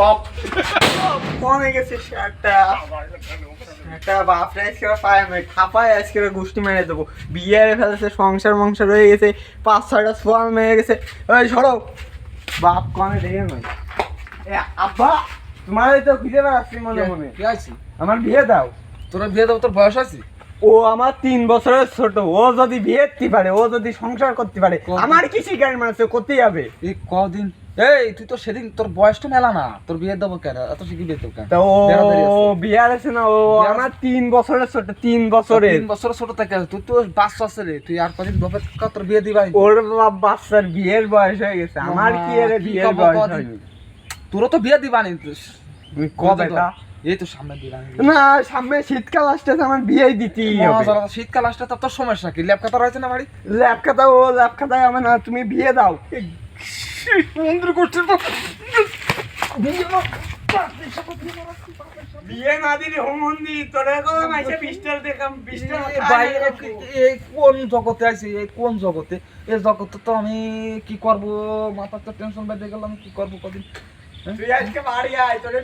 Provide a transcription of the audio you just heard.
বাপ কমে গেছে শার্টটা। একটা বাপরে আজকে পায়ে মেরে খাপায় আজকে গোষ্ঠী মেরে দেবো। বিয়ে ফেলেছে সংসার মংসার হয়ে গেছে পাঁচ ছয়টা সোয়াল মেরে গেছে। ওই সরো। বাপ কমে দেখে নয় এ আব্বা তোমার তো খুঁজে বেড়াচ্ছি মনে মনে। কি আছে আমার বিয়ে দাও। তোরা বিয়ে দেবো তোর বয়স আছে? ও আমার তিন বছরের ছোট। ও যদি বিয়ে করতে পারে ও যদি সংসার করতে পারে আমার কি শিকার মানুষ করতেই হবে এই কদিন এই তুই তো সেদিন তোর বয়সটা মেলা না। তোর বিয়ে দেবো কেন? এত শিখি বিয়ে দেবো কেন? তা ও বিয়ে আছে না ও আমার তিন বছরের ছোট তিন বছরের। তিন বছর ছোট থেকে তুই তো বাচ্চা আছে রে। তুই আর কদিন বাপের তোর বিয়ে দিবাই ওর বাচ্চার বিয়ের বয়স হয়ে গেছে। আমার কি এর বিয়ের বয়স? তোরও তো বিয়ে কবে তা? এই তো সামনে না সামনে শীতকাল আসতে আমার বিয়ে দিতেই হবে। শীতকাল আসলে তো তোর সমস্যা কি? কাতা রয়েছে না বাড়ি? খাতা ও খাতায় হবে না তুমি বিয়ে দাও। করছিস বিয়ে না দিলে হোমন্দি তোরে কো মাইছে বিস্টার দেখাম বিস্টার এ- এই কোন জগতে এই কোন জগতে? এই জগতে তো আমি কি করব? মাথা তো টেনশন বেঁধে গেলাম কি করব কদিন? তুই আজকে বাড়ি আয় তোরে